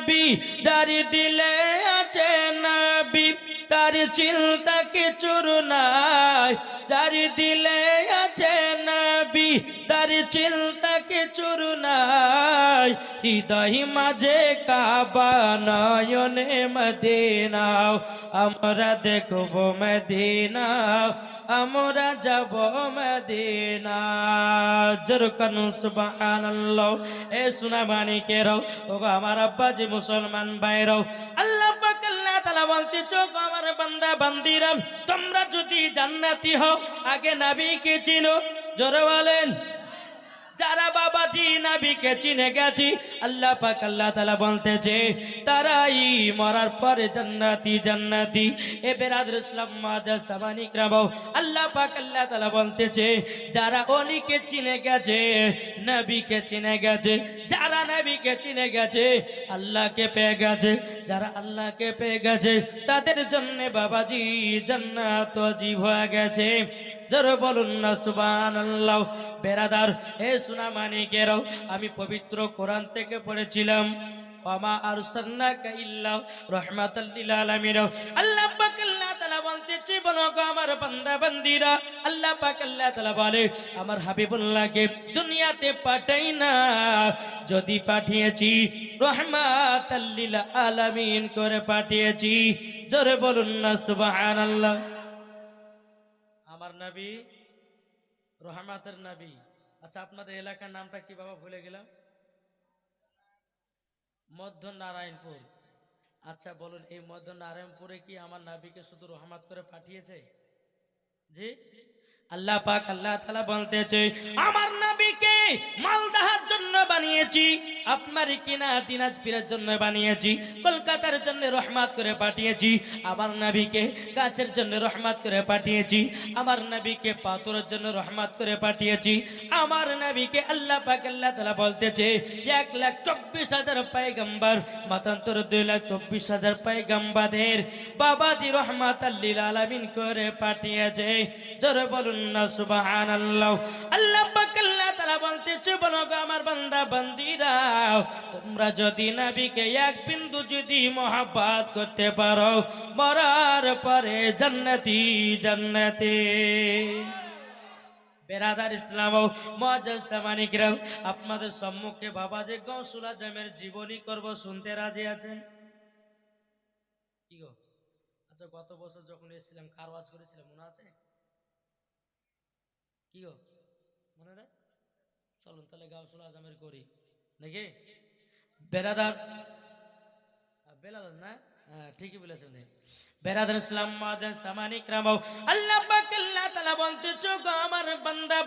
নবী, যারি দিলে আছে নবী, তার চিন্তা কিছুর নাই। যারি দিলে আছে নবী, তার চিন্তা কিছুর নাই, হৃদয় মাঝে কাবা নয়নে মদিনাও। আমরা দেখব মদিনা আমরা যাব মদিনা জরকানু সুবহানাল্লাহ। এ সোনা মানিকেরও ও গো আমার আব্বাজি মুসলমান ভাইরাও আল্লাহ পাক আল্লাহ তাআলা বলতে চোখ আমার বান্দা বান্দিরা তোমরা যদি জান্নাতি হও, আগে নবীকে চিনো। জোরে বলেন। যারা বাবাজি নাবিকে চিনে গেছি, আল্লাহ পাক আল্লাহ তালা বলতেছে, তারাই মরার পরে জান্নাতি জান্নাতি। এ বেরাদুল ইসলাম মাদাস সামানিক রাবাও আল্লাহ পাক আল্লাহ তালা বলতেছে, যারা অলিকে চিনে গেছে, নবীকে চিনে গেছে, যারা নবীকে চিনে গেছে, আল্লাহকে পেয়ে গেছে। যারা আল্লাহকে পেয়ে গেছে, তাদের জন্যে বাবাজি জান্নাত জীব হয়ে গেছে। জোরে বলুন না, সুবহানাল্লাহ। বেরাদার হে সোনা মানিকেরাও আমি পবিত্র কোরআন থেকে পড়েছিলাম। ওয়ামা আরসালনাকা ইল্লা রাহমাতাল লিল আলামিন আল্লাহ পাক আল্লাহ তাআলা বলতেছে বলো গো আমার বান্দা বান্দিরা। আল্লাহ পাক আল্লাহ তাআলা বলে, আমার হাবিবুল্লাহকে দুনিয়াতে পাঠাই না। যদি পাঠিয়েছি, রাহমাতাল লিল আলামিন করে পাঠিয়েছি। জোরে বলুন না, সুবহানাল্লাহ। নবী, রহমাতের নাবী। আচ্ছা আপনাদের এলাকার নামটা কি বাবা ভুলে গেলাম? মধ্য নারায়ণপুর আচ্ছা বলুন, এই মধ্য নারায়ণপুরে কি আমার নাবিকে শুধু রহমাত করে পাঠিয়েছে? জি? আল্লাহ পাক আল্লাহ তাআলা বলতেছে, আমার নবীকে মালদাহার জন্য বানিয়েছি আপনার কিনা দিনাজপুরের জন্য বানিয়েছি, কলকাতার জন্য রহমত করে পাঠিয়েছি, আমার নবীকে গাছের জন্য রহমত করে পাঠিয়েছি, আমার নবীকে পাথরের জন্য রহমত করে পাঠিয়েছি, আমার নবীকে আল্লাহ পাক আল্লাহ তাআলা বলতেছে, এক লাখ চব্বিশ হাজার পায়গাম্বার, মাতান্তর দুই লাখ চব্বিশ হাজার পায়গাম্বাদের বাবাদি রহমাত আল্লিল আলামিন করে পাঠিয়েছে। জোরে বলুন তোমরা যদি এক বিন্দু যদি করতে পারো, মরার পরে বেরাদার ইসলাম ও আপনাদের সম্মুখে বাবা যে গৌসুল আজমের জীবনী করব, শুনতে রাজি আছেন? কি গো? আচ্ছা গত বছর যখন এসেছিলাম কার ওয়াজ করেছিলাম, মনে আছে? মনে চলুন তাহলে করি। নাকি? বেরাদার আহ, বেলাদার না? হ্যাঁ ঠিকই বলেছেন বেরাদার ইসলাম আল্লাহ পাক আল্লাহ তাআলা আমার বান্দা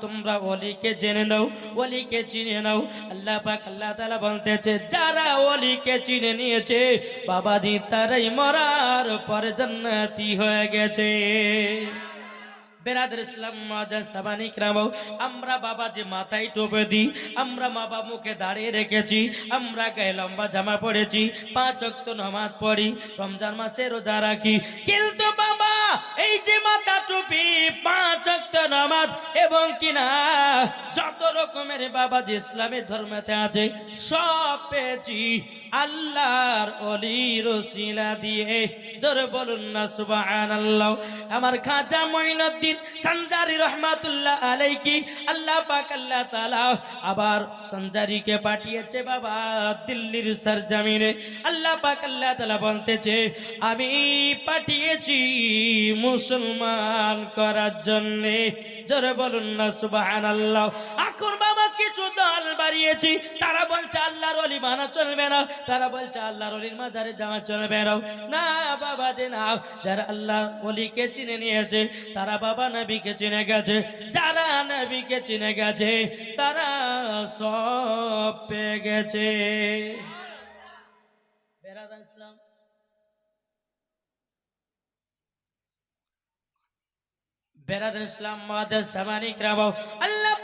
তোমরা ওলিকে জেনে নাও ওলিকে চিনে নাও। আল্লাহ পাক আল্লাহ তাআলা বলতেছে যারা ওলিকে চিনে নিয়েছে বাবাজি তারাই মরার পর জান্নাতি হয়ে গেছে। বেরাদের ইসলাম মাজার সাবানিক রামাও আমরা বাবা যে মাথায় টোপে দিই, আমরা মা বাবা মুখে দাঁড়িয়ে রেখেছি, আমরা গায়ে লম্বা জামা পড়েছি পাঁচ অক্ত নমাজ পড়ি, রমজান মাসে রোজা রাখি। কিন্তু বাবা এই যে মাথা টুপি, পাঁচ অক্ত নামাজ এবং কিনা যত রকমের বাবা যে ইসলামের ধর্মেতে আছে, সব পেয়েছি আল্লাহর অলি রসিলা দিয়ে। জোরে বলুন না, সুবহানাল্লাহ। আমার খাজা মঈনুদ্দিন সঞ্জারি রহমাতুল্লাহ আলাইকি আল্লাহ পাক আল্লাহ তাআলা আবার সঞ্জারিকে পাঠিয়েছে বাবা দিল্লির সরজমিনে। আল্লাহ পাক আল্লাহ তাআলা বলতেছে, আমি পাঠিয়েছি মুসলমান করার জন্য। জোরে বলুন না, সুবহানাল্লাহ। এখন বাবা কিছু দল বাড়িয়েছি, তারা বলছে আল্লাহর অলি মানা চলবে না, তারা বলছে আল্লাহর অলির মাজারে যাওয়া চলবে না। না বাবা যে না। যারা আল্লাহ অলিকে চিনে নিয়েছে, তারা বাবা নবীকে চিনে গেছে। যারা নবীকে চিনে গেছে, তারা সব পেয়ে গেছে। বেরাদা ইসলাম। বেরাদুল আল্লাহ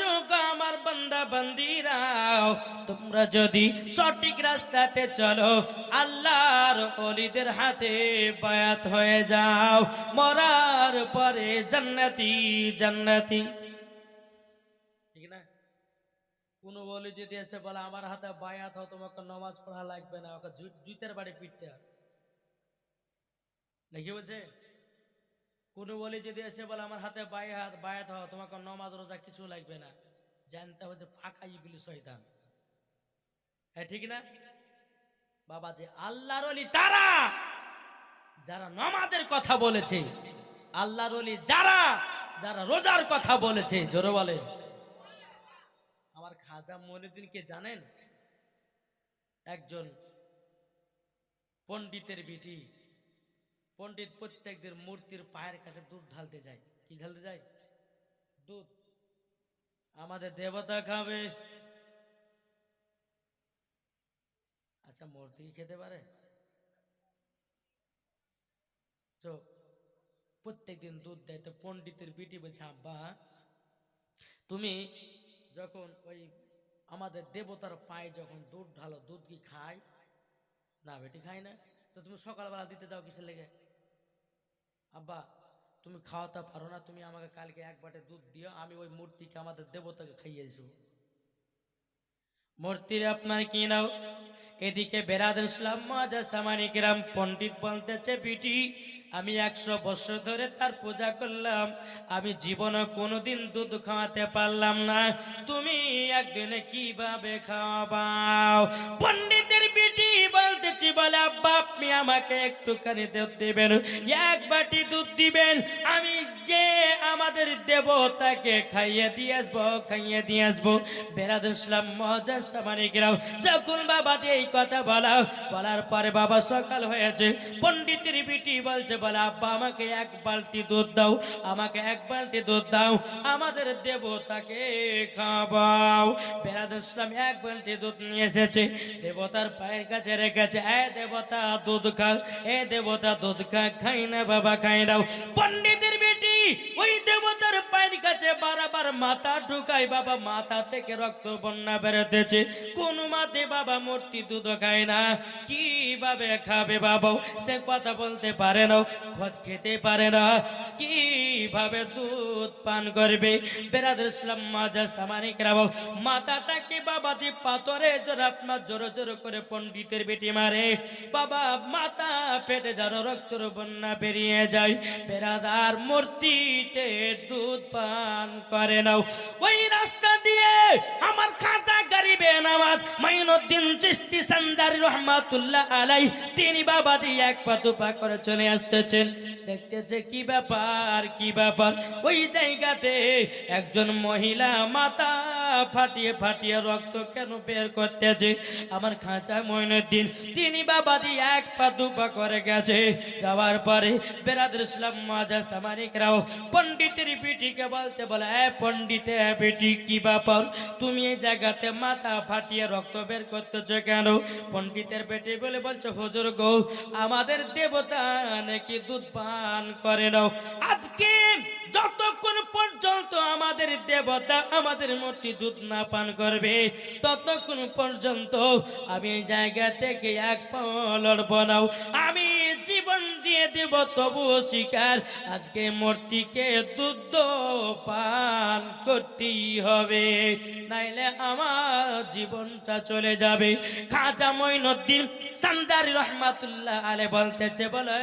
চোখ আমার তোমরা যদি সঠিক রাস্তাতে চলো, আল্লাহর ওলিদের হাতে বায়াত হয়ে যাও, মরার পরে জান্নাতি জান্নাতি। ঠিক না? কোনো বলি যদি এসে বলে, আমার হাতে বায়াত হও, তোমাকে নমাজ পড়া লাগবে না, ওকে জুতের বাড়ি পিটতে হয় নাকি বলছে? কোনো বলি যদি এসে বলে, আমার হাতে বায়াত বায়াত হও তোমাকে নমাজ, রোজা কিছু লাগবে না। জানতে হবে যে ফাঁকা ইবলি শয়তান। হ্যাঁ ঠিক না? বাবা, যে আল্লাহর অলি তারা, যারা নমাজের কথা বলেছে, আল্লাহর অলি যারা যারা রোজার কথা বলেছে, জোরে বলে। আমার খাজা মনিউদ্দিনকে জানেন? একজন পণ্ডিতের বিটি। পণ্ডিত প্রত্যেকদের মূর্তির পায়ের কাছে দুধ ঢালতে যায়। কি ঢালতে যায়? দুধ। আমাদের দেবতা খাবে। আচ্ছা মূর্তি খেতে পারে? চোখ প্রত্যেকদিন দুধ দেয়। তো পণ্ডিতের বিটি বলছে, আব্বা, তুমি যখন ওই আমাদের দেবতার পায়ে যখন দুধ ঢালো, দুধ কি খায়? না বেটি খায় না। তো তুমি সকালবেলা দিতে দাও কিসের লেগে? আব্বা, তুমি খাওয়াতে পারো না, তুমি আমাকে কালকে এক বাটে দুধ দিও, আমি ওই মূর্তিকে আমাদের দেবতাকে খাইয়ে খাইয়েছি মূর্তির আপনার কি নাও? এদিকে বেরাদ ইসলাম সামানিকরাম পণ্ডিত বলতেছে, বিটি আমি একশো বছর ধরে তার পূজা করলাম। আমি জীবনে কোনোদিন দুধ খাওয়াতে পারলাম না। তুমি একদিনে কীভাবে খাওয়াবাও পণ্ডিতের বিটি বলতেছি, বলে, আব্বা, আপনি আমাকে একটুখানি দুধ দিবেন। এক বাটি দুধ দিবেন। আমি যে আমাদের দেবতাকে খাইয়ে দিয়ে আসব, খাইয়ে দিয়ে আসব। বেরাদ মজা সামানিকরাও। যখন বাবা দিয়ে এই কথা বলা, বলার পরে বাবা সকাল হয়েছে। পণ্ডিতের বিটি বলছে বলে, আব্বা, আমাকে এক বালতি দুধ দাও, আমাকে এক বালতি দুধ দাও, আমাদের দেবতাকে খাওয়াও। বেরাদ ইসলাম এক বালতি দুধ নিয়ে এসেছে, দেবতার পায়ের কাছে রেখেছে, এ দেবতা, দুধ খা, এ দেবতা, দুধ খা, খাই না বাবা, খাই দাও। পন্ডিতের বেটি ওই দেবতার পায়ের কাছে বারবার মাথা ঢুকাই বাবা, মাথা থেকে রক্ত বন্যা বেরোতেছে। কোন মাতে বাবা মূর্তি দুধ খায় না। কীভাবে খাবে বাবা সে কথা বলতে পারে না খত খেতে পারে না। কীভাবে দুধ পান করবে? বেরাদ ইসলাম মাজা সামানিক রাব মাথাটাকে বাবা দিয়ে পাথরে জোর আপনার জোর জোর করে পণ্ডিতের বেটি মারে? বাবা, মাথা পেটে যেন রক্তর বন্যা বেরিয়ে যায়। বেরাদার মূর্তিতে দুধ পান করে নাও। ওই রাস্তা দিয়ে আমার খাতা গরিবে নামাজ মাইনুদ্দিন চিস্তি সান্দারি রহমাতুল্লাহ আলাই তিনি বাবা দিয়ে এক পা দুপা করে চলে আসতেছেন। দেখতেছে কি ব্যাপার কি ব্যাপার? ওই জায়গাতে একজন মহিলা মাথা ফাটিয়ে ফাটিয়ে রক্ত কেন বের করতেছে? আমার খাঁচা মইনুদ্দিন, তিনি বাবা দিয়ে এক পা দুপা করে গেছে। যাওয়ার পরে বেরাদুল ইসলাম মাজা সামানিকরাও পণ্ডিতের পিটিকে বলতে বলে, এ পণ্ডিতে বেটি কি ব্যাপার? তুমি এই জায়গাতে মাথা ফাটিয়ে রক্ত বের করতেছো কেন? পণ্ডিতের বেটি বলে বলছে, হুজুর গো, আমাদের দেবতা নাকি দুধ পান করে নাও। আজকে যতক্ষণ পর্যন্ত আমাদের দেবতা আমাদের মূর্তি দুধ না পান করবে, ততক্ষণ পর্যন্ত আমি জায়গা থেকে এক পলড় বানাও আমি জীবন দিয়ে দেব, তবু শিকার আজকে মূর্তিকে দুধ পান করতেই হবে, নাইলে আমার জীবনটা চলে যাবে। খাজা মঈনুদ্দিন সান্দারি রহমাতুল্লাহ আলে বলতেছে, বলে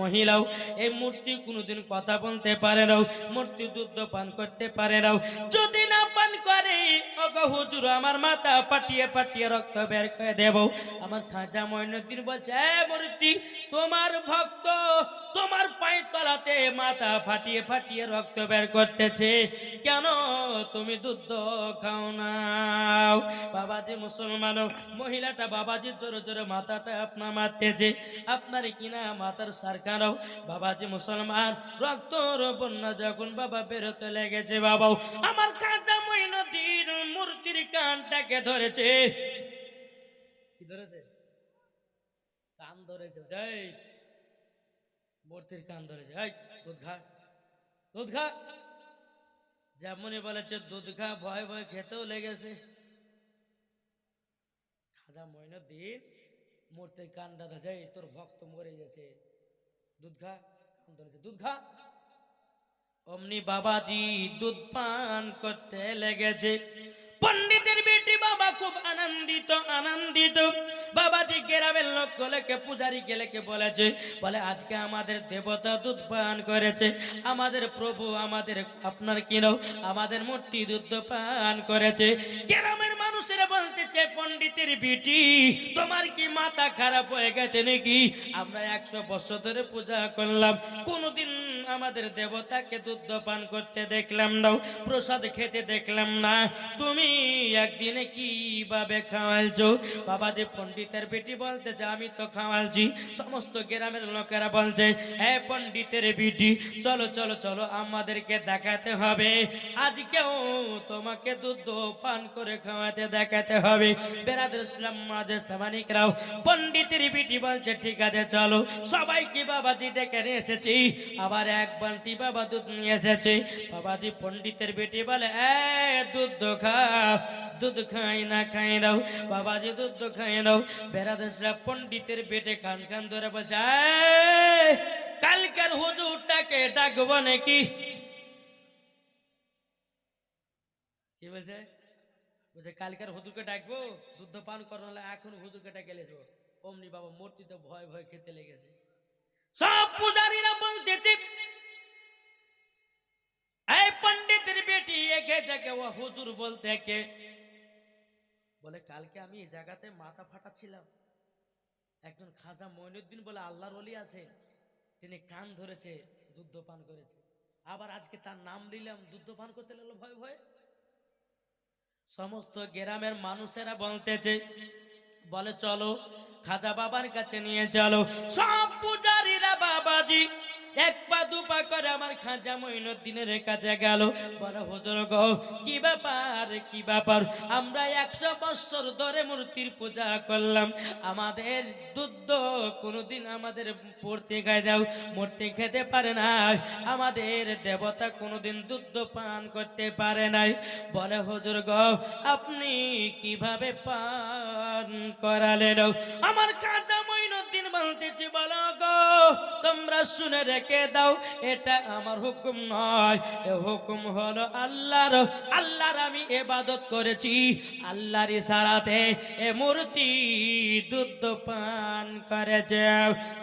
মহিলাও, এই মূর্তি কোনোদিন কথা বলতে পারে নাও মূর্তি দুধ পান করতে পারে নাও যদি না পান করে, ওগো হুজুর, আমার মাথা পাটিয়ে পাটিয়ে রক্ত বের করে দেব। আমার খাজা মঈনুদ্দিন বলছে মূর্তি, তোমার ভক্ত তোমার পায়ের তলাতে মাথা ফাটিয়ে ফাটিয়ে রক্ত বের করতেছে। কেন তুমি দুধ খাও নাও বাবাজি মুসলমান, মহিলাটা বাবাজির জোরে জোরে মাথাটা আপনার মারতেছে। আপনার কিনা মাথার সারকানো বাবাজি মুসলমান রক্তর বন্যা যখন বাবা বেরোতে লেগেছে বাবাও। আমার কাঁচা মহিনদীর মূর্তির কানটাকে ধরেছে। কি ধরেছে? কান ধরেছে যাই মূর্তির কান ধরেছে। এই, দুধ খা দুধ খা। যেমনই বলেছে, দুধ খা, ভয় ভয় খেতেও লেগেছে। খাজা মইনুদ্দিন মূর্তির কানটা ধরেছে, এই তোর ভক্ত মরে গেছে। দুধ খা, কান ধরেছে, দুধ অমনি বাবাজি দুধ পান করতে লেগেছে। পণ্ডিতের বেটি বাবা খুব আনন্দিত আনন্দিত। বাবাজি গ্রামের লোক গলেকে পূজারি গেলেকে বলেছে, বলে, আজকে আমাদের দেবতা দুধ পান করেছে। আমাদের প্রভু আমাদের, আপনার কিনো, আমাদের মূর্তি দুধ পান করেছে। গ্রামের মানুষেরা বলতেছে পন্ডিতের বিটি, তোমার কি মাথা খারাপ হয়ে গেছে নাকি? আমরা একশো বছর ধরে পূজা করলাম। কোনোদিন আমাদের দেবতাকে দুধ পান করতে দেখলাম না, প্রসাদ খেতে দেখলাম না। তুমি একদিনে কীভাবে খাওয়ালছো? বাবাজি পণ্ডিতের বেটি বলতেছে, আমি তো খাওয়ালছি। সমস্ত গ্রামের লোকেরা বলছে হ্যাঁ পণ্ডিতের বেটি, চলো চলো চলো, আমাদেরকে দেখাতে হবে। আজকেও তোমাকে দুধ পান করে খাওয়াতে দেখাতে হবে। বেরাদের ইসলাম মাঝে সামানিকরাও, পণ্ডিতের বিটি বলছে, ঠিক আছে, চলো। সবাইকে বাবাজি ডেকে এসেছি। আবার এক বালতি বাবা দুধ নিয়ে এসেছে। বাবাজি পণ্ডিতের বেটি বলে এ দুধ খাও দুধ খাই না খাই দাও। বাবাজি দুধ খাই দাও। ইসলাম পণ্ডিতের বেটে কান কান ধরে বলছে "এই, কালকের হুজুরটাকে ডাকবো নাকি? কি বলছে? বলছে কালকের হুজুরকে ডাকবো? দুধ পান হলে এখন হুজুরকে ডাকে লেছো অমনি বাবা মূর্তিতে ভয় ভয় খেতে লেগেছে। সব পূজারীরা বলতেছে যাকে ও হুজুর বলতে কে? বলে, কালকে আমি এই জায়গাতে মাথা ফাটাচ্ছিলাম। একজন খাজা মঈনুদ্দিন বলে, আল্লাহর ওলি আছে, তিনি কান ধরেছে, দুধ পান করেছে। আবার আজকে তার নাম নিলাম, দুধ পান করতে লাগল ভয় ভয়। সমস্ত গ্রামের মানুষেরা বলতেছে, বলে, চলো খাজা বাবার কাছে নিয়ে চলো। সব পূজারীরা বাবাজি এক পা, দু পা করে আমার খাজা মঈনুদ্দিনের কাছে গেল। বলে, হুজুর গো, কি ব্যাপার কি ব্যাপার? আমরা একশো বছর ধরে মূর্তির পূজা করলাম। আমাদের দুধ কোনোদিন আমাদের পড়তে খাই দাও, মূর্তি খেতে পারে না। আমাদের দেবতা কোনোদিন দুধ পান করতে পারে নাই। বলে, হুজুর গো, আপনি কীভাবে পান করালেন? আমার কাজা মঈনুদ্দিন বলতেছি, বলো গো, তোমরা শুনে রেখে দাও, এটা আমার হুকুম নয়। এ হুকুম হলো আল্লাহর আল্লাহর আমি এবাদত করেছি। আল্লাহর ইশারাতে এ মূর্তি দুধ পান করেছে।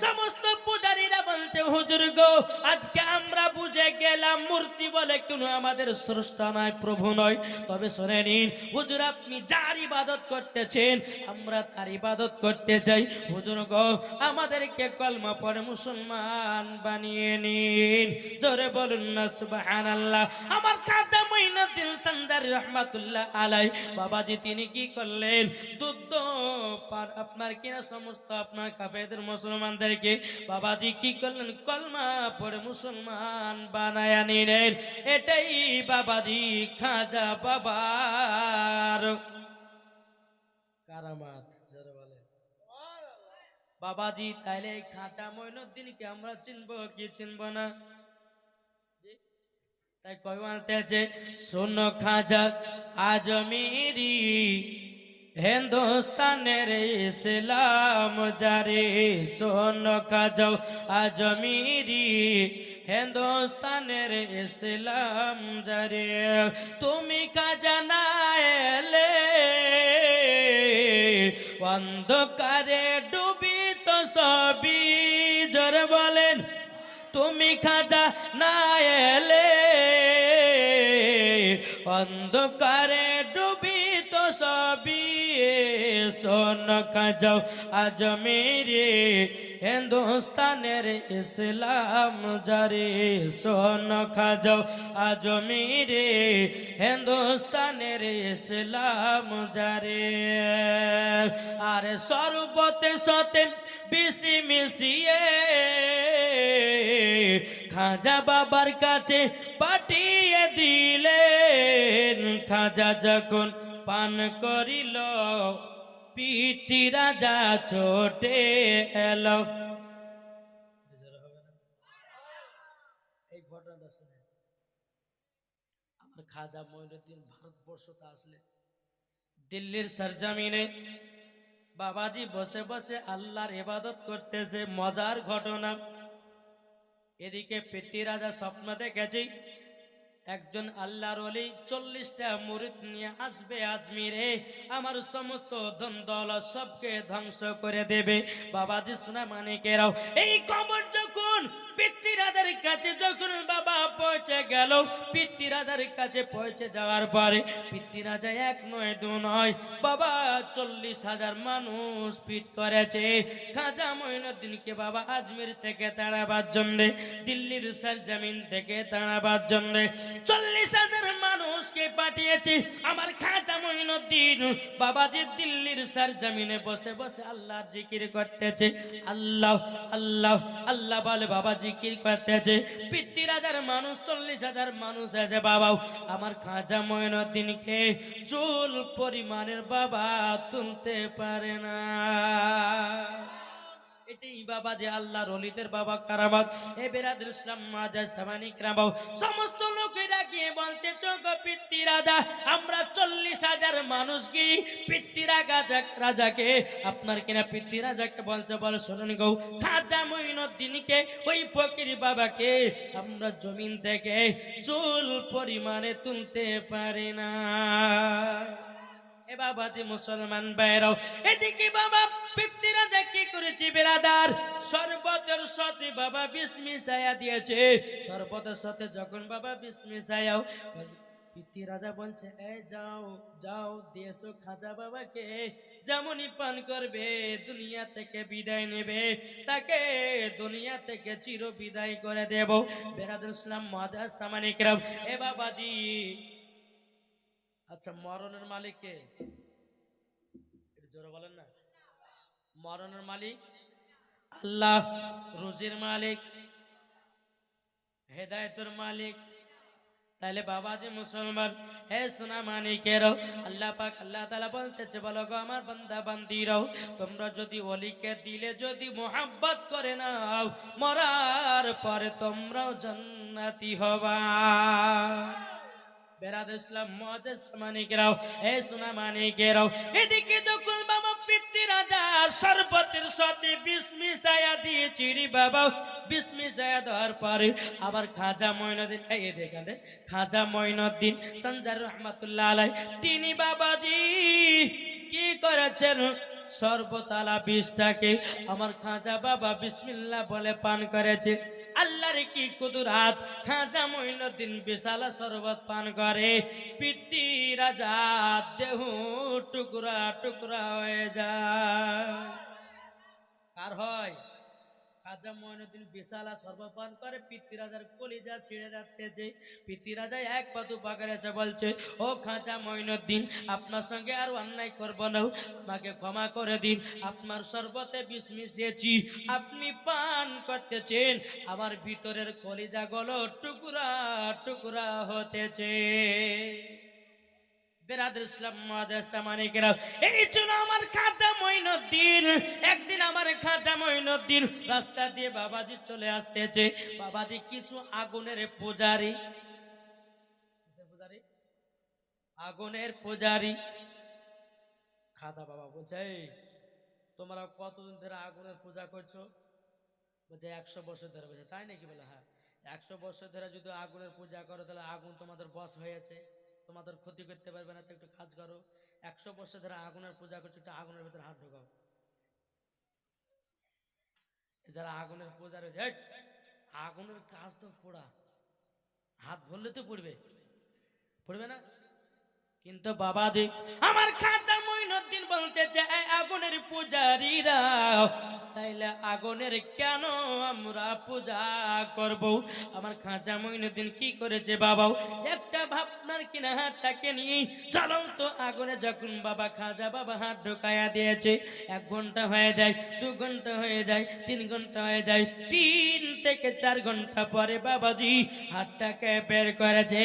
সমস্ত পূজারীরা বলছে, হুজুর গো, আজকে আমরা বুঝে গেলাম, মূর্তি বলে কোনো আমাদের স্রষ্টা নয়, প্রভু নয়। তবে শুনে নিন, হুজুর আপনি যার ইবাদত করতেছেন, আমরা তার ইবাদত করতে চাই। হুজুর গো, আমাদেরকে কলমা পড়ে মুসলমান বানিয়ে নিন। জোরে বলুন না আমার রহমাতুল্লাহ আলাই। বাবাজি, তিনি কি করলেন? দুধ পান আপনার কিনা সমস্ত আপনার মুসলমানদেরকে। বাবাজি, কি করলেন? কলমা পড়ে মুসলমান বানায়া নিলেন। এটাই বাবাজি, খাজা বাবার কারামাত। বাবাজি, তাইলে এই খাঁচা মঈনুদ্দিনকে আমরা চিনবো কি চিনবো না? তাই কয় বলতেছে শোনো খাজা আজমিরি হিন্দুস্তানের ইসলাম জারে। শোন খাজাও আজমিরি হিন্দুস্তানের ইসলাম জারে। তুমি খাজা না এলে অন্ধকারে সবই জোরে বলেন, তুমি খাজা না এলে। অন্ধকারে ডুবিত সবই সোন খাজাও আজ মেরে, হিন্দুস্তানের ইসলাম জারে। সোন খাজাও আজ মেরে, হিন্দুস্তানের ইসলাম জারে। আর সর্বতে সতে বিসি মিশিয়ে খাজা বাবার কাছে পাঠিয়ে দিলেন। খাজা যখন পান করিল পিটি রাজা ছোটে এলো। এই ঘটনাটা শুনে খাজা আসলে, দিল্লির সরজামিনে বাবাজি বসে বসে আল্লাহর ইবাদত করতেছে, মজার ঘটনা। এদিকে পেটি রাজা স্বপ্ন দেখেছি, একজন আল্লাহর অলি চল্লিশটা মুরিদ নিয়ে আসবে আজমিরে আমার সমস্ত ধন দৌলত সবকে ধ্বংস করে দেবে। বাবাজি সোনা মানিকেরাও এই কবর যখন পিতৃরাজার কাছে যখন বাবা পৌঁছে গেল পিতৃরাজার কাছে পৌঁছে যাওয়ার পরে পিতৃরাজা এক নয়, দু নয়, বাবা চল্লিশ হাজার মানুষ পিট করেছে। খাজা মঈনুদ্দিনকে বাবা আজমির থেকে জন্যে, দিল্লির থেকে জন্যে চল্লিশ হাজার মানুষকে পাঠিয়েছি। আমার খাজা মঈনুদ্দিন বাবাজি দিল্লির সরজমিনে বসে বসে আল্লাহর জিকির করতেছে। আল্লাহ আল্লাহ আল্লাহ বলে বাবা জিকির করতেছে। পিতৃ হাজার মানুষ, চল্লিশ হাজার মানুষ আছে, বাবাও। আমার খাজা ময়নদিনকে চুল পরিমাণের বাবা তুলতে পারে না। বাবা যে আল্লাহ রলিতের বাবা এ সমস্ত লোকেরা গিয়ে বলতে চোখ আমরা চল্লিশ হাজার মানুষ কি পিতৃ রাজা রাজাকে? আপনার কিনা পিতৃ রাজাকে বলছে, বল, শোনেন গৌ, খাজা মঈনুদ্দিনকে, ওই ফকির বাবাকে আমরা জমিন থেকে চুল পরিমাণে তুলতে পারি না। এ বাবা যে মুসলমান বাইরাও এদিকে বাবা পিতৃরা দেখি করেছি বেরাদার সর্বতের সাথে বাবা বিস্মি ছায়া দিয়েছে, সর্বতের সাথে যখন বাবা বিস্মি ছায়াও পিতৃ রাজা বলছে, এ যাও যাও, দিয়েছ খাজা বাবাকে, যেমনই পান করবে, দুনিয়া থেকে বিদায় নেবে, তাকে দুনিয়া থেকে চির বিদায় করে দেব। বেরাদুল ইসলাম মহাদাস সামানিকরাম এ বাবাজি আচ্ছা মরণের মালিক কে জোরে বলেন না। মরণের মালিক? আল্লাহ রুজির মালিক হেদায়তের মালিক। তাহলে বাবাজি মুসলমান হে সোনা মানিকেরও আল্লাহ পাক আল্লাহ তালা বলতেছে বলো গো আমার বান্দা বান্দিরাও তোমরা যদি অলিকে দিলে যদি মোহাব্বত করে নাও মরার পরে তোমরাও জান্নাতি হবা। বেরাদ ইসলাম মহাদেশ মানিকেরাও, এ সোনা মানিকেরাও। এদিকে যখন বাবা পিতৃ রাজা, সর্বতের সাথে বিস্মি ছায়া দিয়ে চিরি বাবা বিস্মি ছায়া দেওয়ার পরে আবার খাজা মঈনুদ্দিন এই এই দেখেন খাজা মঈনুদ্দিন সঞ্জার রহমাতুল্লাহ তিনি বাবাজি, কি করেছেন? সর্বতালা বিষটাকে আমার খাঁজা বাবা বিসমিল্লা বলে পান করেছে। আল্লাহর কি কুদুরাত? খাজা দিন বিশাল শরবত পান করে। পিটি রাজা দেহ টুকরা টুকরা হয়ে যায়। কার হয়? খাজা মঈনুদ্দিন বিশালা সর্বপান করে, পিতৃরাজার কলিজা ছিঁড়ে যাচ্ছে পিতৃরাজা এক পাতু পাকার এসে বলছে, ও খাজা মঈনুদ্দিন আপনার সঙ্গে আর অন্যায় করব না। আমাকে ক্ষমা করে দিন। আপনার শরবতে বিষ মিশিয়েছি। আপনি পান করতেছেন। আমার ভিতরের কলিজা গলো টুকরা টুকরা হতেছে। বেরাদুল ইসলাম এই জন্য আমার একদিন আমার রাস্তা দিয়ে বাবাজি চলে আসতেছে। বাবাজি কিছু আগুনের পূজারি। আগুনের বাবা বলছে তোমরা কতদিন ধরে আগুনের পূজা করছ? বলছে, একশো বছর ধরে। বলছে, তাই নাকি? বলে হ্যাঁ একশো বছর ধরে যদি আগুনের পূজা করো, তাহলে আগুন তোমাদের বস হয়েছে। তোমাদের ক্ষতি করতে পারবে না, তো একটু কাজ করো। একশো বছর ধরে আগুনের পূজা করছ, একটু আগুনের ভিতরে হাত ঢোকাও। যারা আগুনের পূজা রয়েছে আগুনের কাজ তো পোড়া। হাত ধরলে তো পড়বে। পড়বে না? কিন্তু বাবা দি আমার খাতা মঈনুদ্দিন বলতেছে "এই আগুনের পূজারীরা, তাইলে আগুনের কেন আমরা পূজা করব? আমার খাঁচা মঈনুদ্দিন কি করেছে বাবাও, একটা ভাবনার কিনা হাতটাকে নিয়ে তো আগুনে যখন বাবা, খাজা বাবা হাত ঢোকায়া দিয়েছে, এক ঘণ্টা হয়ে যায়, দু ঘণ্টা হয়ে যায়, তিন ঘণ্টা হয়ে যায়, তিন থেকে চার ঘণ্টা পরে বাবাজি হাতটাকে বের করেছে।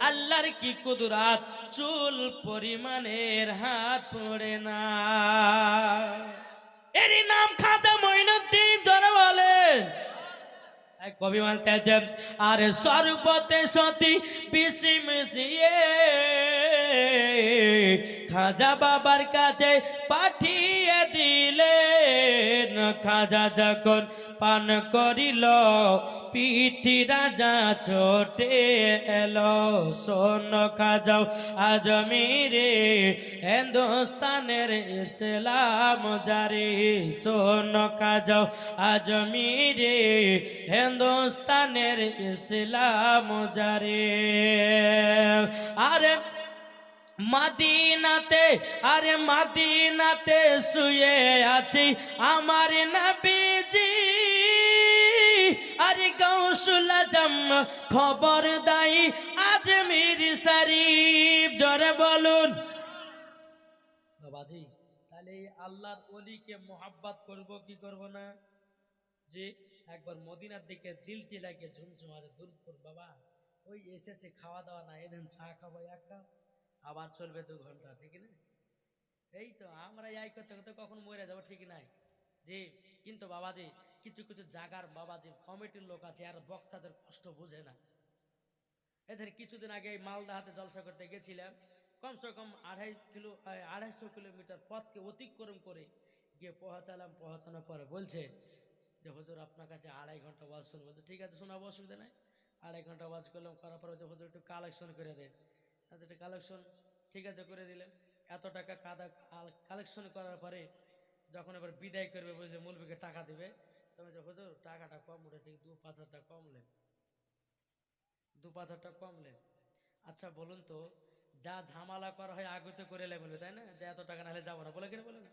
আল্লাহর কি কুদরাত? চুল পরিমাণের হাত পড়ে না। এরই নাম খাতা মঈনুদ্দিন ধরে এক কবি বলতে আছেন আরে সর্বতে সতী পিসি মিশিয়ে খাজা বাবার কাছে পাঠিয়ে দিলেন। খাজা যখন পান করিল, পিঠি রাজা ছোটে এলো, সোন খাজাও আজমিরে হিন্দুস্তানের ইসলাম জারি, সোন খাজাও আজমিরে হিন্দুস্তানের ইসলাম জারি। আরে মাদিনাতে আরে মাদিনাতে শুয়ে আছি আমার নবীজি। আরে গৌসুল আজম খবর দাই আজমির শরীফ। জরে বলুন। বাবাজি, তাহলে আল্লাহর অলিকে মোহাব্বত করব, কি করব না? যে একবার মদিনার দিকে দিলটি লাগে ঝুমঝুম আছে দুলপুর বাবা, ওই এসেছে, খাওয়া দাওয়া না এদিন চা খাব, এক কাপ, আবার চলবে দু ঘণ্টা, ঠিক না? এই তো, আমরা এই করতে করতে কখন মরে যাব, ঠিক নাই। জি, কিন্তু বাবাজি কিছু কিছু জাগার বাবাজি কমিটির লোক আছে আর বক্তাদের কষ্ট বুঝে না। এদের কিছুদিন আগে এই মালদা হাতে জলসা করতে গেছিলাম। কমসে কম আড়াই কিলো আড়াইশো কিলোমিটার পথকে অতিক্রম করে গিয়ে পৌঁছালাম। পৌঁছানোর পরে বলছে যে হুজুর আপনার কাছে আড়াই ঘণ্টা ওয়াজ শুনব। বলছে, ঠিক আছে শোনাবো অসুবিধা নাই। আড়াই ঘণ্টা ওয়াজ করলাম করার পরে বলছে, হুজুর একটু কালেকশন করে দেন। আচ্ছা একটা কালেকশন ঠিক আছে করে দিলেন এত টাকা কাদা কালেকশন করার পরে যখন এবার বিদায় করবে বুঝে মূলবিকে টাকা দিবে। হুজুর, টাকাটা কম উঠেছে দু পাঁচ কমলেন দু পাঁচ কমলেন আচ্ছা বলুন তো, যা ঝামেলা করা হয় আগতে করে তাই না? যে এত টাকা যাব না, বলে বলে না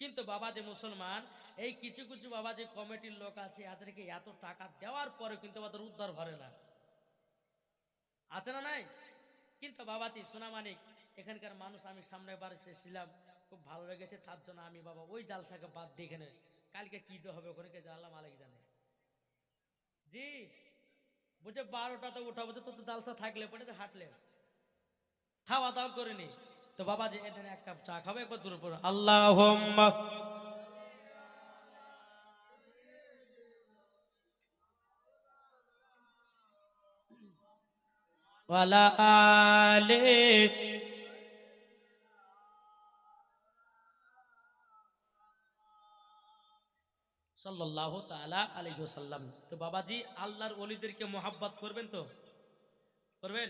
কিন্তু বাবা যে মুসলমান, এই কিছু কিছু বাবা যে কমিটির লোক আছে, এদেরকে এত টাকা দেওয়ার পরে কিন্তু আমাদের উদ্ধার ভরে না। আছে না নাই? কিন্তু বাবাজি সোনামানিক এখানকার মানুষ আমি সামনে বার এসেছিলাম, খুব ভালো লেগেছে, তার জন্য আমি বাবা ওই জালসাকে বাদ দিয়ে এখানে কালকে কি যে হবে, ওখানে কে আল্লাহ মালিক জানে। জি বুঝে বারোটাতে উঠাবো, তো তো জালসা থাকলে, পরে তো হাঁটলে। খাওয়া দাওয়া করিনি তো বাবাজি এদিন এক কাপ চা খাবে, একবার দূরে আল্লাহ ওয়ালা আলে সাল্লাহ তালা আলাইসাল্লাম তো বাবাজি, আল্লাহর অলিদেরকে মোহাব্বত করবেন তো? করবেন?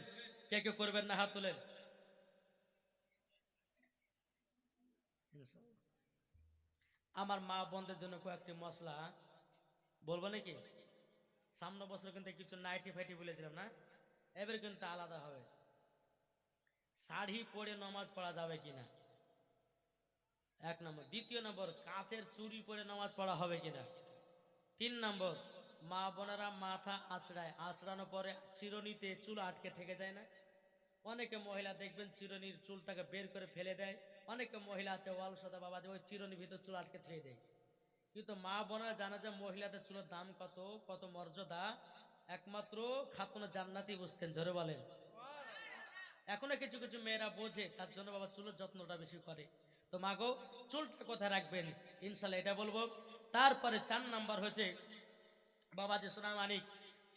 কে কে করবেন না হাত তোলেন? আমার মা বোনদের জন্য কয়েকটি মশলা। বলব নাকি? সামনে বছর কিন্তু কিছু নাইটি ফাইটি বলেছিলাম না? এবার কিন্তু আলাদা হবে। শাড়ি পরে নামাজ পড়া যাবে কিনা? এক নম্বর। দ্বিতীয় নম্বর, কাঁচের চুড়ি পরে নামাজ পড়া হবে কিনা? তিন নম্বর, মা বোনেরা মাথা আঁচড়ায়। আঁচড়ানোর পরে চিরনিতে চুল আটকে থেকে যায় না? অনেকে মহিলা দেখবেন চিরনির চুলটাকে বের করে ফেলে দেয়। অনেকে মহিলা আছে ওয়াল সদা বাবা যে ওই চিরনির ভিতর চুল আটকে থুয়ে দেয়। কিন্তু মা বোনেরা জানা যায় মহিলাদের চুলের দাম কত কত মর্যাদা। একমাত্র খাতুনা জান্নাতি বুঝতেন, জোরে বলেন। এখনও কিছু কিছু মেয়েরা বোঝে তার জন্য বাবা চুলের যত্নটা বেশি করে। তো মাগো চুলটা কোথায় রাখবেন? ইনশাল্লাহ এটা বলব। তারপরে চার নাম্বার হয়েছে বাবা যে সোনা মানিক,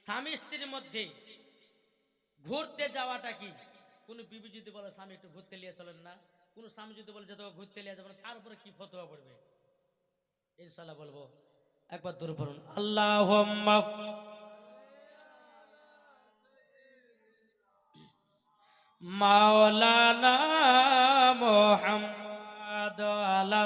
স্বামী স্ত্রীর মধ্যে ঘুরতে যাওয়াটা কি? কোনো বিবি যদি বলে, স্বামী, একটু ঘুরতে নিয়ে চলেন না। কোনো স্বামী যদি বলে, যে তোকে ঘুরতে নিয়ে যাবেন তারপরে কি ফতোয়া পড়বে? ইনশাল্লাহ বলব। একবার দূর পড়ুন। আল্লাহ মাওলানা মোহাম্মদ আলা